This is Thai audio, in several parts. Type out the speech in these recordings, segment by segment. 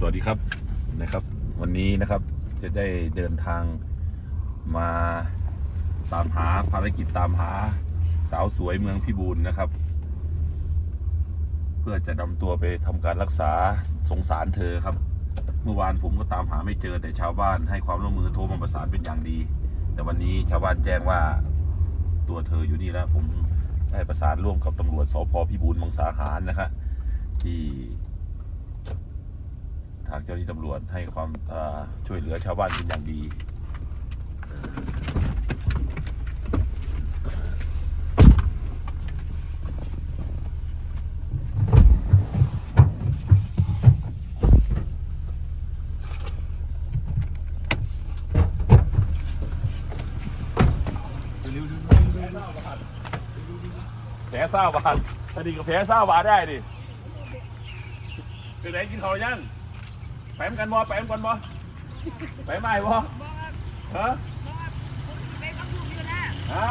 สวัสดีครับนะครับ วันนี้นะครับจะได้เดินทางมาตามหาภารกิจตามหาสาวสวยเมืองพิบูลนะครับ เพื่อจะนำตัวไปทำการรักษาสงสารเธอครับ เมื่อวานผมก็ตามหาไม่เจอแต่ชาวบ้านให้ความร่วมมือโทรมาประสานเป็นอย่างดี แต่วันนี้ชาวบ้านแจ้งว่าตัวเธออยู่นี่แล้วผมได้ประสานร่วมกับตำรวจสพพิบูลมังสาหารนะครับที่ ทางเจ้าหน้าที่ตำรวจให้ความช่วยเหลือชาวบ้านเป็นอย่างดีแผลเศร้าบาทสนิทกับแผลเศร้าบาทได้ดิเป็นไหนกินข้าวยัง แปมกันบ่แปมกันบ่แปมไม่บ่ฮะฮะ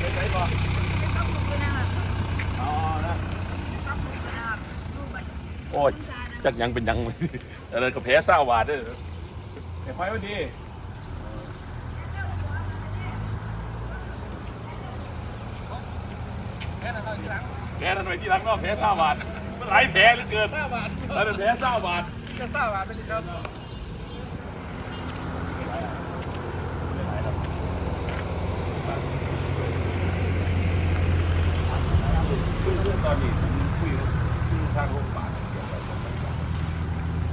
ไปไหนบ่อ๋อนะโอ้ยจักยังเป็นยังอะไรก็แผลเศร้าบาทเด้อไอ้ไฟวันดีแผลทำไมที่รักนอกแผลเศร้าบาท มันหลายแผลเหลือเกินแล้วเป็นแผลเศร้าบาทจะทราบว่าเป็นครับตอนนี้ผมคุยกับที่ทางโรงพยาบาลเกี่ยวกับตรงนั้น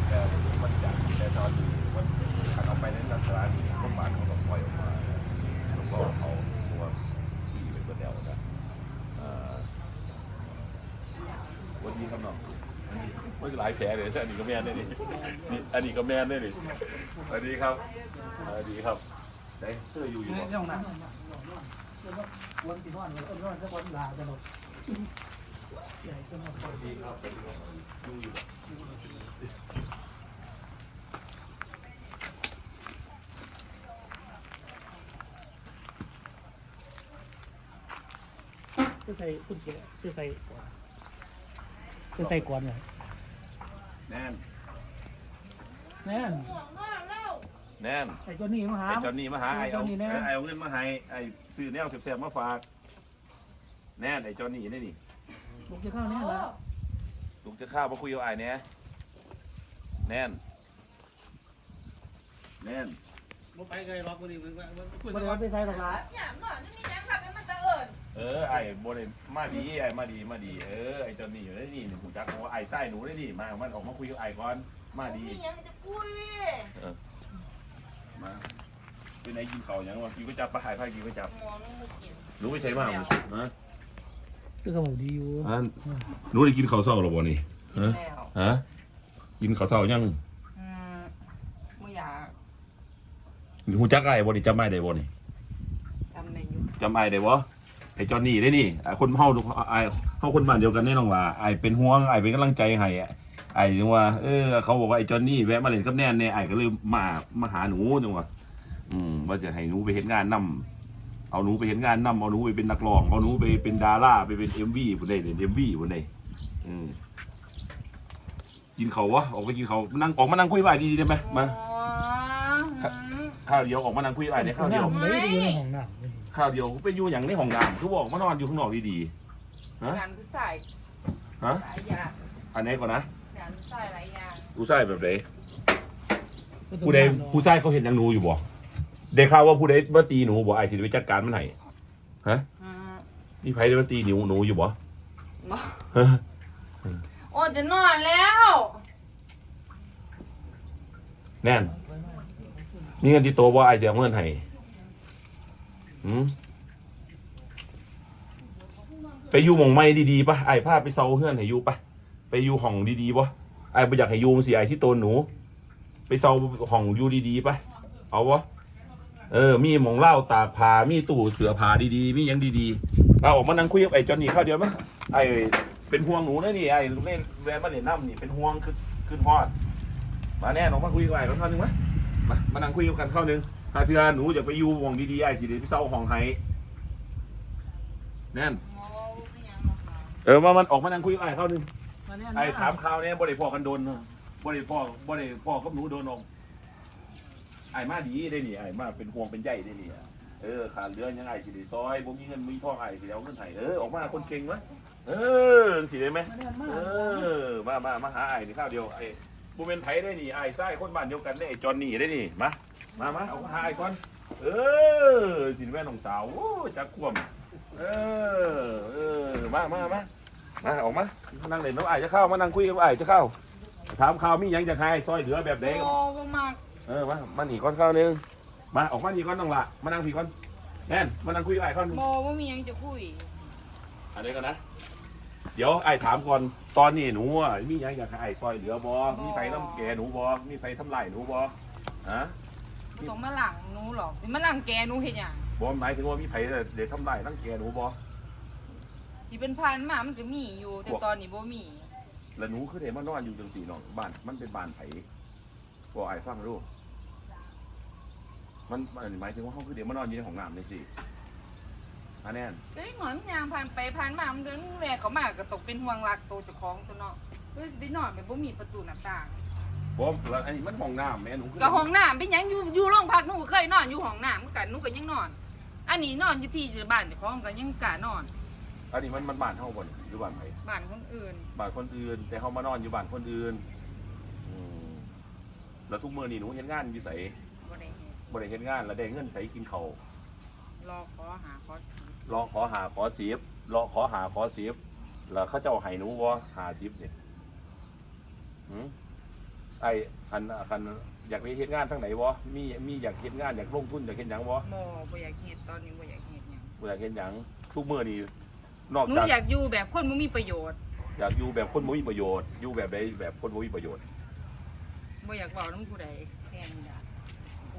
แต่มันจัดแต่ตอนนี้มันขันออกไปในลักษณะนี้โรงพยาบาลเขาต้องปล่อยออกมาแล้วก็เอาตัวที่เป็นตัวเดียวนะเอ่อวันนี้ครับน้องไม่ หลายแผลเลยอันนี้ก็แมนได้ดินี่อันนี้ก็แมนได้ดิสวัสดีครับสวัสดีครับไหนเธออยู่อยู่บ่ย่องนะวันสิบวันวันวันจะวันลาจะหมดใหญ่จนหมดดีครับสวัสดีครับอยู่อยู่จะใส่ตุ้นเกลือจะใส่จะใส่กวนเลย แน่นแน่นแน่นไอ้ตัวนี้มาหา ไอ้จอนนี่มาหาไอ้จอเอานนี่แน่ ไอ้เอาเงินมาให้ไอ้ซื้อแนวเสียบๆมาฝาก แน่นไอ้จอนนี่นี่นี่ลูกจะเข้าแน่นแล้วลุงจะข้าวมาคุยกับไอ้เนี่ยแน่น แน่น บ่ไปไกลหรอกวันนี้มันมันคุยไม่สักได้วัว่าไปใส่หรอกละอย่างหน่อยจะมีแรงขับมันจะเอิญเออไอ้โบเดมาดีไอ้มาดีมาดีเออไอ้จนนี่อยู่ได้นี่หนูจักเขาว่ไอ้ไส้หนูได้นี่มา มันออกมาคุยกับไอ้ก่อนมาดีมียังจะคุยมาเป็นไอ้กินเขาวยังวะกินก็จับปลาหายไพ่กินก็จับหมอนุ่มกินหนูไม่ใช่มากฮะก็เขาดีอยู่อ่าหนูได้กินข้าวเช้าหรอบ่นี่ฮะฮะกินข้าวเช้ายัง อืมไม่อยาก หูจักไอ้บ่นี่จำไอ้ได้บ่นี่ทำในยุคจำไอ้ได้บ่ไอ้จอนนี่ได้นี่อะคนเฮาทุกไอ้เฮาคนบ้านเดียวกันแน่นอนว่าไอ้เป็นห่วงไอ้เป็นกำลังใจให้อะไอ้จังว่าเออเขาบอกว่าไอ้จอนนี่แวะมาเล่นกับแน่นเนี่ยไอ้ก็เลยมามาหาหนูจังว่าอืมว่าจะให้หนูไปเห็นงานนํเอาหนูไปเห็นงานนํเอาหนูไปเป็นนักร้องเอาหนูไปเป็นดาราไปเป็น MV พุ่นได้เล่น MV พุ่นได้อืมกินเขาววะออกไปกินเขาวนั่งออกมานั่งคุยกับไอ้ดีๆได้ไหมมา ข้าวเดียวออกมานั่งคุยกับไอ้เนี่ยข้าวเดียวน้ำเลยอยู่ในห้องน้ำข้าวเดียวไปอยู่อย่างในห้องน้ำคือบอกมานอนอยู่ข้างนอกดีการผู้ชายๆฮะ หลายอย่างอันนี้ก่อนนะการผู้ชายหลายอย่างผู้ชายแบบไหนผู้ใดผู้ชายเขาเห็นยังหนูอยู่บ่ได้ข่าวว่าผู้ใดมาตีหนูบ่ไอ้ที่ไปจัดการมันให้ฮะอืมมีไผได้มาตีหนูหนูอยู่บ่บ่ฮะโอ้จะนอนแล้ว แน่น มีเงินที่โตบ่าไอ้จะเอาเงินให้หืมไปอยู่หม่องไม่ดีๆปะไอ้พาไปเซาเฮือนให้อยู่ปะไปอยู่ห้องดีๆปะไอ้บ่อยากให้อยู่มันสิไอ้ที่โตนหนู ไปเซาห้องอยู่ดีๆปะเอาวะเออ มีหมองเหล้าตากผ้ามีตู้เสือผ้าดีๆ มีหยังดีๆเอาออกมานั่งคุยกับไอ้จอนนี่ข้าวเดียวมั้ยไอ้เป็นห่วงหนูนะนี่ไอ้ลูกเล่นแวนมาเล่นน้ำนี่เป็นห่วงคือขึ้นฮอด มาแน่นออกมาคุยกับไอ้ข้าวหนึงไหม มามานั่งคุยกันข้าวหนึงถ้าเพื่อหนูจะไปอยู่ห้องดีๆไอ้สิเดี๋ยวไปเซาห้องให้แน่นหมอไม่ยังมาหาเออมามันออกมานั่งคุยกับไอ้ข้าวหนึงมาเนี่ยไอ้ถามข่าวเนี่ยบ่ได้พ่อกันโดนบ่ได้พ่อบ่ได้พ่อกับหนูโดนองไอ้มาดีได้นี่ไอ้มาเป็นห่วงเป็นใยได้นี่เออขาดเรือยังไงสิได้ซอยบ่มีเงินมีทองไอ้สิเอาเงินไห้เออออกมาคนเก่งวะเออสิได้ไหมมาเนี่ยมาเออมามามาหาไอ้นี่ข้าวเดียวไอ้ บ่เป็นไผได้นี่ไอ้ไส้คนบ้านเดียวกันได้ไอ้จอนนี่ได้นี่มามามาเอามาหาไอ้ก่อนเออสิแม่น้องสาวโอ้จักควมเออเออมามามามาออกมามานั่งเล่นน้ำไอ้จะเข้ามานั่งคุยกับไอ้จะเข้าถามข่าวมีหยังจะให้ซอยเหลือแบบเด็กโอ้บ่มากเออมามาหนีก้อนข้าวหนึงมาออกมาหนีก้อนต้องละมานั่งผีก้อนแน่นมานั่งคุยกับไอ้ก้อนโมบ่มีหยังจะคุยอันนี้ก่อนนะเดี๋ยวไอ้ถามก่อนตอนนี้หนูอะมีหยังอยากให้ไอ้ซอยเหลือบอมีไฟน้ำแกหนูบอมีไฟทำลายหนูบอฮะบ่ต้องมาหลังหนูหรอกสิมาหลังแกหนูเฮ็ดหยังบอหมายถึงว่ามีไฟเด็กทำลายตั้งแกหนูบอ ที่เป็นพันมามันก็มีอยู่ แต่ตอนนี้บ่มีแล้วหนูคือเด็กมานอนอยู่จังสี่น้องบ้านมันเป็นบ้านไผบอกไอ้ฟังรู้มันมันหมายถึงว่าเขาคือเด็กมานอนอยู่ในห้องน้ำนี่สิ อันแน่นก็ได้หงอนยางผ่านไปผ่านมามันเดินแรกเขามาก็ตกเป็นห่วงรักตัวเจ้าของตัวเนาะเฮ้ยไปนอนไปบ่มีประตูหน้าต่างผมแล้วอันนี้มันห้องน้ำแม่หนูคือก็ห้องน้ำเป็นหยังอยู่อยู่โรงพักหนูก็เคยนอนอยู่ห้องน้ำเหมือนกันหนูก็ยังนอน อันนี้นอนอยู่ที่บ้านเจ้าของก็ยังกล้านอน อันนี้มันมันบ้านเฮาบ่นหรือบ้านไผบ้านคนอื่น บ้านคนอื่น แต่เฮามานอนอยู่บ้านคนอื่นอืมแล้วทุกมื้อนี่หนูเฮ็ดงานอยู่ไสบ่ได้เฮ็ดบ่ได้เฮ็ดงานแล้วได้เงินไสกินข้าวรอขอหาขอ รอขอหาขอสิบรอขอหาขอสิบแล้วเขาเจ้าให้หนูบ่หาสิบนี่หืมไอ้คันคันอยากไปเฮ็ดงานทางไหนบ่มีมีอยากเฮ็ดงานอยากลงทุนอยากเฮ็ดหยังบ่โมบ่อยากเฮ็ดตอนนี้บ่อยากเฮ็ดหยังบ่อยากเฮ็ดหยังทุกมื้อนี่นอกหนูจากอยากอยู่แบบคนบ่มีประโยชน์อยากอยู่แบบคนบ่มีประโยชน์อยู่แบบใดแบบคนบ่มีประโยชน์บ่อยากเว้านำผู้ใดแค่นี้ล่ะไป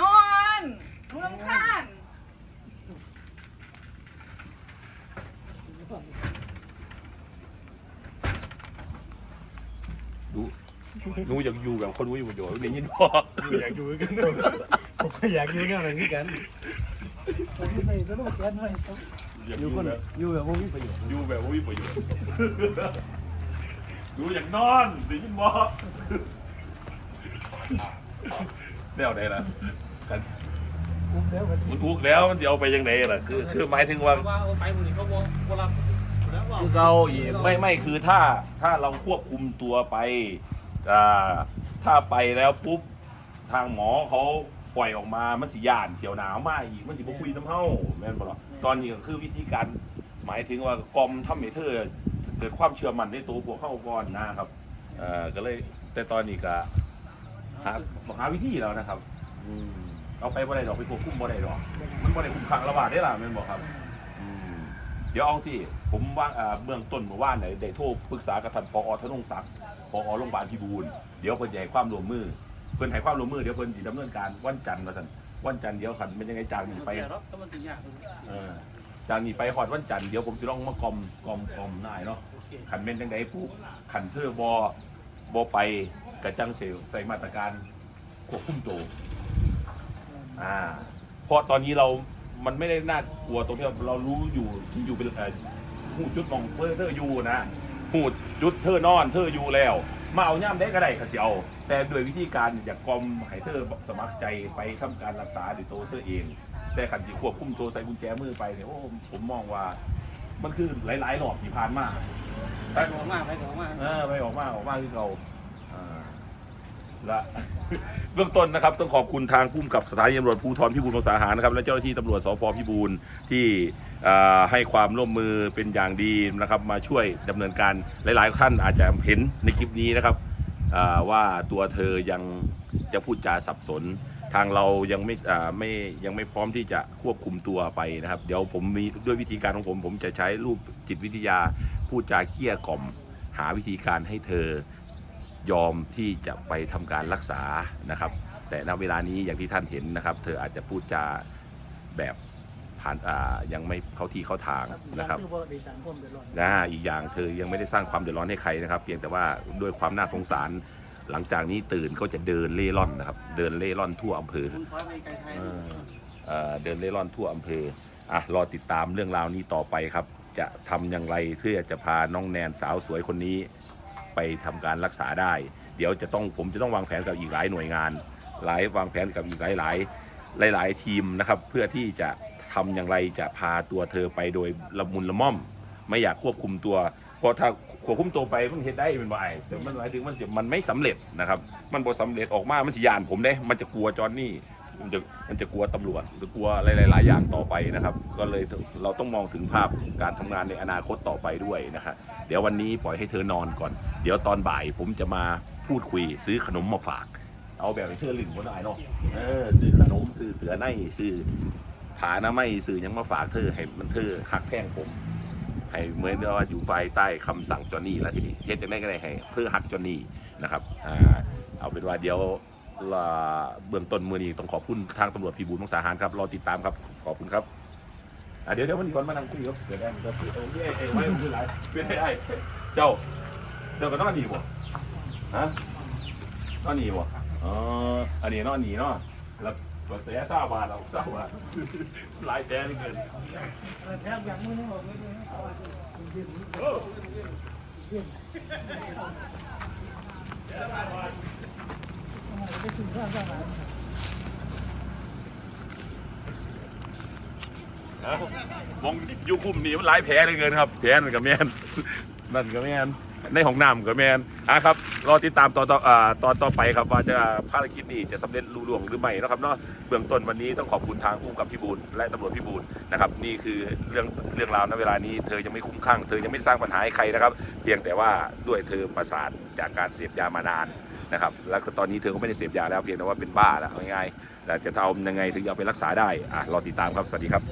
นอนหนูรำคาญ หนู หนูอยากอยู่แบบคนบ่มีประโยชน์ได้ยินบ่อยากอยู่กันผมก็อยากอยู่เนี่ยอะไรนี่กันผมไม่ไปต้องแกนไม่ต้องอยากออยู่ยู่คนแบบอยู่แบบว่ามีประโยชน์อยู่แบบบ่มีประโยชน์หนูอยากนอนได้ยินบ่แนวใดล่ะกันคุ้มแล้วกันมันอุกแล้วมันจะเอาไปยังไงล่ะคือคือหมายถึงว่าว่าไปมือเขาบอกว่ารับแล้วว่าคือเราอีกไม่ไม่คือถ้าถ้าเราควบคุมตัวไปอ่า ถ้าไปแล้วปุ๊บทางหมอเขาปล่อยออกมามันสิยานเขียวหนาวมากอีกมันสิบ่คุยน้ำเฮาแม่นบ่ล่ะตอนนี้ก็คือวิธีการหมายถึงว่ากอมทำให้เธอเกิดความเชื่อมั่นในตัวพวกเข้าก่อนนะครับเอ่อก็เลยแต่ตอนนี้ก็หาหาวิธีแล้วนะครับอืมเอาไปบ่ได้ดอกไปควบคุมบ่ได้ดอก มันบ่ได้คุมขังระบาดได้ล่ะแม่นบ่ครับ เดี๋ยวเอาสิผมว่างอ่าเบื้องต้นเมื่อวานไหนได้โทรปรึกษากับท่านปอธนงศักดิ์ปอโรงพยาบาลพิบูลเดี๋ยวเพิ่นจะให้ความร่วมมือ เพิ่นให้ความร่วมมือเดี๋ยวเพิ่นสิดำเนินการวันจันทร์ว่าซั่นวันจันทร์เดี๋ยวคันเป็นยังไงจากนี้ไปไปรถก็มันถึงยากเออจากนี้ไปฮอดวันจันทร์เดี๋ยวผมสิลองมากอมกอมกอมนายเนาะโอเคคันเป็นจังไดปุ๊บคันเธอบ่บ่ไปกระจังเซลใส่มาตรการควบคุมตัวอ่าเพราะตอนนี้เรา มันไม่ได้น่ากลัวตรงที่เราเรารู้อยู่ที่อยู่เป็นเอ่อหูจุดของเธอเธออยู่นะหูจุดเธอนอนเธออยู่แล้ว มาเอาย่ามได้ก็ได้ก็เสียวแต่โดวยวิธีการอย่ากลอมให้เธอสมัครใจไปทำการรักษาด้วยตัวเธอเอง แต่ขันที่ควบคุมตัวใส่กุญแจมือไปเนี่ยโอ้ผมมองว่ามันคือหลายๆหลอกที่ผ่านมาไปหัวมากไปหัวมากเออไปออกมาออกมาคือเราอ่า ละเบื้องต้นนะครับต้องขอบคุณทางผู้กับสถานีตำรวจภูธรพิบูลมังสาหารนะครับ และเจ้าหน้าที่ตำรวจสพพิบูลที่ให้ความร่วมมือเป็นอย่างดีนะครับ มาช่วยดำเนินการหลาย ๆ ท่านอาจจะเห็นในคลิปนี้นะครับว่าตัวเธอยังจะพูดจาสับสน ทางเรายังไม่ไม่ยังไม่พร้อมที่จะควบคุมตัวไปนะครับ เดี๋ยวผมมีด้วยวิธีการของผม ผมจะใช้รูปจิตวิทยาพูดจาเกี้ยกล่อมหาวิธีการให้เธอ ยอมที่จะไปทำการรักษานะครับ แต่ณเวลานี้อย่างที่ท่านเห็นนะครับ เธออาจจะพูดจาแบบผ่านอ่ายังไม่เข้าที่เข้าทางนะครับนะอีกอย่างเธอยังไม่ได้สร้างความเดือดร้อนให้ใครนะครับ เพียงแต่ว่าด้วยความน่าสงสารหลังจากนี้ตื่นก็จะเดินเล่ร่อนนะครับ เดินเล่ร่อนทั่วอำเภอเออเดินเล่ร่อนทั่วอำเภออะรอติดตามเรื่องราวนี้ต่อไปครับ จะทำอย่างไรเพื่อจะพาน้องแนนสาวสวยคนนี้ ไปทำการรักษาได้ เดี๋ยวจะต้องผมจะต้องวางแผนกับอีกหลายหน่วยงาน หลายวางแผนกับอีกหลายหลายหลายหลายทีมนะครับ เพื่อที่จะทำอย่างไรจะพาตัวเธอไปโดยละมุนละม่อม ไม่อยากควบคุมตัว เพราะถ้าควบคุมตัวไปมันเฮ็ดได้เป็นไอแต่มันหมายถึงมันเสียมันไม่สำเร็จนะครับ มันบ่สำเร็จออกมามันสิยานผมได้มันจะกลัวจอนนี่ มันจะมันจะกลัวตำรวจหรือกลัวอะไรหลาย ๆ อย่างต่อไปนะครับ ก็เลยเราต้องมองถึงภาพการทำงานในอนาคตต่อไปด้วยนะฮะเดี๋ยววันนี้ปล่อยให้เธอนอนก่อน เดี๋ยวตอนบ่ายผมจะมาพูดคุยซื้อขนมมาฝาก เอาแบบให้เธอหลึงบนไอ้เนาะเออซื้อขนมซื้อเสือในซื้อผาหน้าไม่ซื้อยังมาฝากเธอให้มันเธอหักแพงผมให้เหมือนว่าอยู่ภายใต้คำสั่งจอนนี่แล้วทีนี้เฮ็ดจังได้ก็ได้ให้เพื่อหักจอนนี่นะครับอ่าเอาเป็นว่าเดี๋ยว เบื้องต้นมือนี้ต้องขอบคุณทางตำรวจพีบูลมังสาหารครับรอติดตามครับขอบคุณครับอะเดี๋ยวเดี๋ยววันนี้ก่อนมานั่งคุยครับเดี๋ยวได้เดี๋ยวเออไอ้ไอ้ไว้คือไรเป็นไอ้ไอ้เจ้าเจ้าก็นอนดีบ่ฮะนอนดีบ่อ๋ออันนี้นอนดีเนาะแล้วก็เสียเศร้าบาทเราเศร้าบาทหลายแต้นี่เกินแทบอย่างมือนึงออกเลยเอาไว้เย็ นเย็นไปถึงข้างข้างหลังนะมองยุคุมนี่มันหลายแผลเหลยเกินครับ แผลนั่นกับแมน นั่นกับแมน ในห้องน้ำกับแมนอะครับ รอติดตามตอนต่ออ่าตอนต่อไปครับว่าจะภารกิจนี้จะสำเร็จลุล่วงหรือไม่นะครับเนาะ เบื้องต้นวันนี้ต้องขอบคุณทางผู้กำกับพิบูลและตำรวจพิบูลนะครับ นี่คือเรื่องเรื่องราวณเวลานี้ เธอยังไม่คุ้มข้าง เธอยังไม่สร้างปัญหาให้ใครนะครับ เพียงแต่ว่าด้วยเธอประสาทจากการเสพยามานาน นะครับแล้วก็ตอนนี้เธอก็ไม่ได้เสพยาแล้วเพียงแต่ว่าเป็นบ้าแล้วง่ายๆแต่จะทำยังไงถึงจะเอาไปรักษาได้อะรอติดตามครับสวัสดีครับ